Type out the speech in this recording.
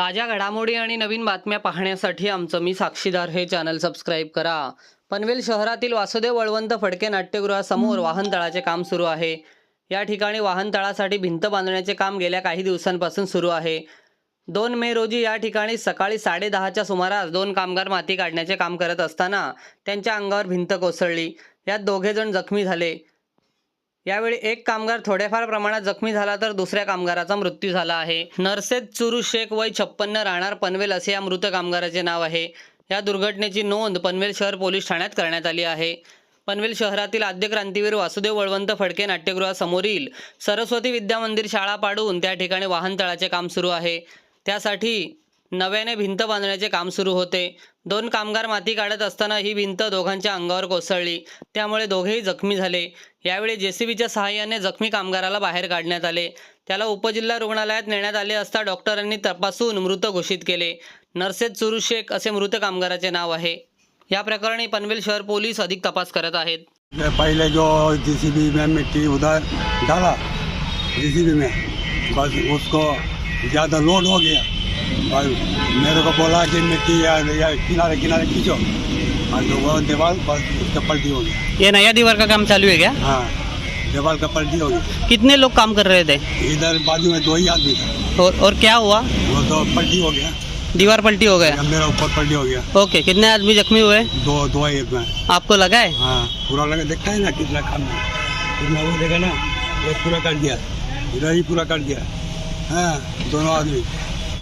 ताज्या घडामोडी आणि नवीन बातम्या पाहण्यासाठी आमचं मी साक्षीदार हे चॅनल सबस्क्राईब करा. पनवेल शहरातील वासुदेव बळवंत फडके नाट्यगृहासमोर वाहनतळाचे काम सुरू आहे. या ठिकाणी वाहनतळासाठी भिंत बांधण्याचे काम गेल्या काही दिवसांपासून सुरू आहे. दोन मे रोजी या ठिकाणी सकाळी साडेदहाच्या सुमारास दोन कामगार माती काढण्याचे काम करत असताना त्यांच्या अंगावर भिंत कोसळली. यात दोघे जण जखमी झाले. यावेळी एक कामगार थोड्याफार प्रमाणात जखमी झाला तर दुसऱ्या कामगाराचा मृत्यू झाला आहे. नर्सेद चुरू शेख वय छप्पन्न राहणार पनवेल असे या मृत कामगाराचे नाव आहे. या दुर्घटनेची नोंद पनवेल शहर पोलीस ठाण्यात करण्यात आली आहे. पनवेल शहरातील आद्य क्रांतीवीर वासुदेव वळवंत फडके नाट्यगृहासमोरील सरस्वती विद्या मंदिर शाळा पाडून त्या ठिकाणी वाहनतळाचे काम सुरू आहे. त्यासाठी नव्याने भिंत बांधण्याचे काम सुरू होते. दोन कामगार माती काढत असताना ही भिंत दोघांच्या अंगावर कोसळली. त्यामुळे दोघेही जखमी झाले. यावेळी जेसीबीच्या सहाय्याने जखमी कामगाराला बाहेर काढण्यात आले. त्याला उपजिल्हा रुग्णालयात नेण्यात आले असता डॉक्टरांनी तपासून मृत घोषित केले. नर्सेद चुरू शेख असे मृत कामगाराचे नाव आहे. या प्रकरणी पनवेल शहर पोलीस अधिक तपास करत आहेत. पहले जो जेसीबी में मिट्टी उधर डाला जेसीबी में बस उसको ज़्यादा लोड हो गया। और मेरे को बोला कि मिट्टी या, या किनारे किनारे खींचो। और तो वो दीवार बस उसका पलटी हो गया। ये नया दीवार का काम चालू है क्या? हाँ दीवार का पलटी हो गया। कितने लोग काम कर रहे थे? इधर बाजू में दो ही आदमी था। और, और क्या हुआ? वो तो पलटी हो गया। दीवार पलटी हो गया। मेरा ऊपर पलटी हो गया। ओके कितने आदमी जख्मी हुए? दो दो एक में। आपको लगा है? हाँ पूरा लगा देखता है ना कितना काम है। कितना वो देखा ना ये पूरा कर दिया। इधर ही पूरा कर दिया। हाँ दोनों आदमी।